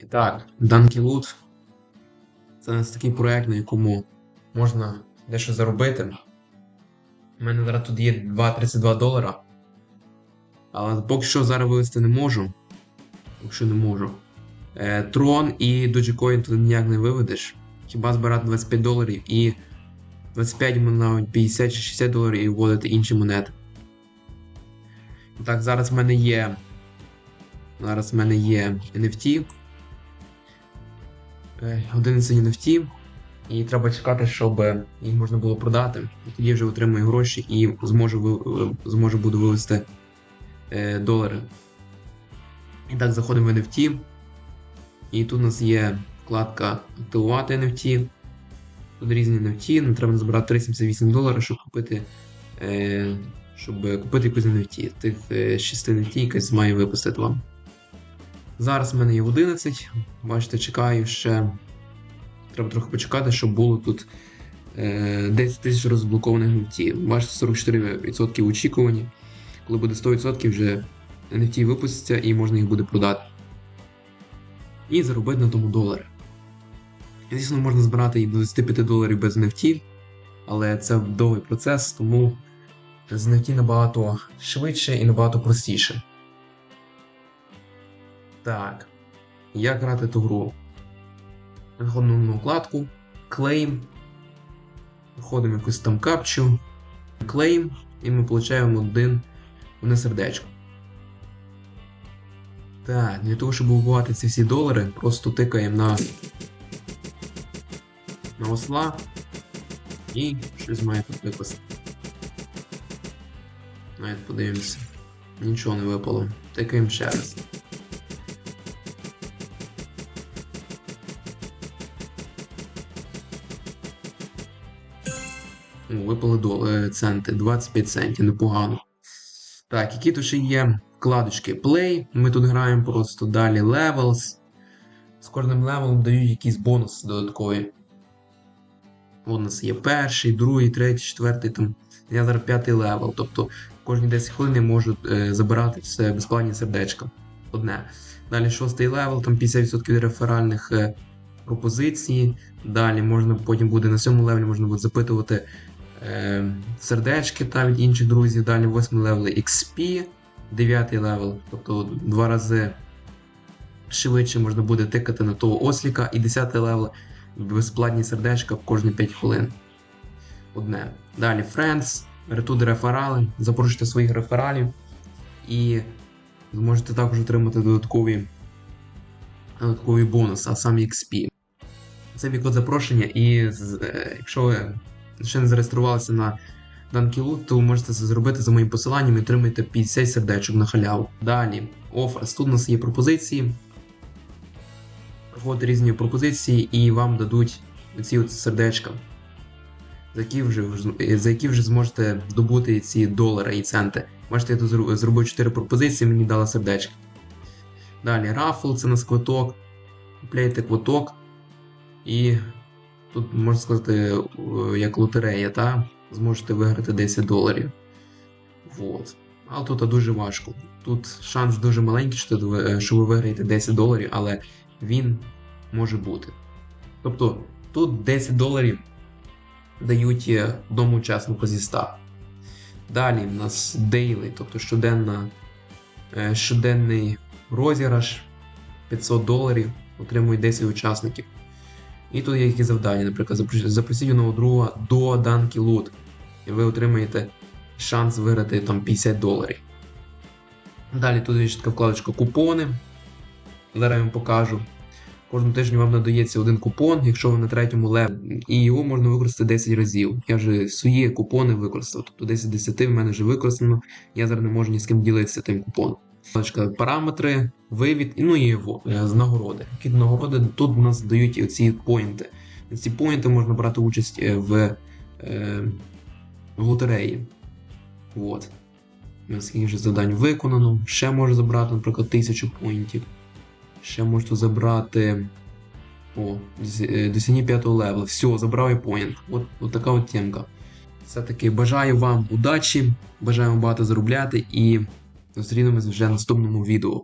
І так, Loot це нас такий проект, на якому можна дещо заробити. У мене зараз тут є 2,32 долара. Але поки що зараз вивести не можу. Поки що не можу. Е, Трон і Dogecoin тут ніяк не виведеш. Хіба збирати 25 доларів і 25 навіть 50 чи 60 доларів і вводити інші монети. Так, зараз в мене є. Зараз в мене є NFT. Е, 11 NFT. І треба чекати, щоб їх можна було продати. І тоді вже отримаю гроші і зможу, ви- зможу буду вивести е, долари. І так, заходимо в NFT. І тут у нас є вкладка Активувати NFT. Тут різні NFT. Нам треба збирати 378 доларів, щоб купити. Е, щоб купити якусь NFT. Тих е, 6 NFT якась має випустити вам. Зараз в мене є 11. Бачите, чекаю ще. Треба трохи почекати, щоб було тут е, 10 тисяч розблокованих NFT. Бачите, 44% очікувані. Коли буде 100% вже NFT випустяться і можна їх буде продати. І заробити на тому долари. Звісно, можна збирати і до 25 доларів без NFT, але це довгий процес, тому з NFT набагато швидше і набагато простіше. Так. Як грати ту гру? Заходимо на вкладку, Claim. Входимо якусь там капчу, Claim, і ми отримуємо один одне сердечко. Так, для того, щоб убивати ці всі долари, просто тикаємо на, на осла і щось має тут випасти. Навіть подивимося. Нічого не випало. Тикаємо ще раз. Випали доли, центи, 25 центів, непогано. Так, які тут ще є вкладочки Play. Ми тут граємо просто далі Levels. З кожним левелом дають якісь бонуси додаткові. У нас є перший, другий, третій, четвертий, там. Я зараз п'ятий левел. Тобто кожні 10 хвилин я можу е, забирати все безплатні сердечка. Одне. Далі шостий левел, там 50% реферальних е, пропозицій. Далі можна потім буде на сьомому левелі можна буде запитувати е, сердечки та від інших друзів. Далі восьмий левел XP, дев'ятий левел, тобто два рази швидше можна буде тикати на того осліка, і 10 левел безплатні сердечка кожні 5 хвилин. Одне. Далі Friends, ретуди реферали, запрошуйте своїх рефералів і зможете також отримати додаткові, додаткові бонуси, а саме XP. Це код запрошення, і е, якщо ви ще не зареєструвалися на Данкілут, то ви можете це зробити за моїм посиланням і отримаєте 50 сердечок на халяву. Далі, оферс. Тут у нас є пропозиції. Проходите різні пропозиції і вам дадуть ці от сердечка, за які вже, за які вже зможете добути ці долари і центи. Бачите, я тут зробив 4 пропозиції, мені дала сердечко. Далі рафл, це у нас квиток. Купляєте квиток. І тут можна сказати, е, як лотерея, та? зможете виграти 10 доларів. Вот. Але тут дуже важко. Тут шанс дуже маленький, що ви, е, виграєте 10 доларів, але він може бути. Тобто тут 10 доларів дають е, одному учаснику зі 100. Далі в нас daily, тобто щоденна, щоденний розіграш 500 доларів, отримує 10 учасників. І тут є якісь завдання, наприклад, запросіть- одного друга до Данкі Лут, і ви отримаєте шанс виграти там 50 доларів. Далі тут є така вкладочка купони. Зараз я вам покажу. Кожного тижня вам надається один купон, якщо ви на третьому левелі, і його можна використати 10 разів. Я вже свої купони використав, тобто 10 10 в мене вже використано. Я зараз не можу ні з ким ділитися тим купоном. Параметри, вивід, ну і е, з нагороди. Які нагороди тут у нас дають оці поінти. Ці поінти можна брати участь е, в, е, в лотереї. От. Скільки вже завдань виконано. Ще можу забрати, наприклад, 1000 поінтів. Ще можу забрати. О, досягні 5 левела. Все, забрав і поінт. От, от така от темка. Все-таки бажаю вам удачі, бажаю вам багато заробляти і зустрінемось вже в наступному відео.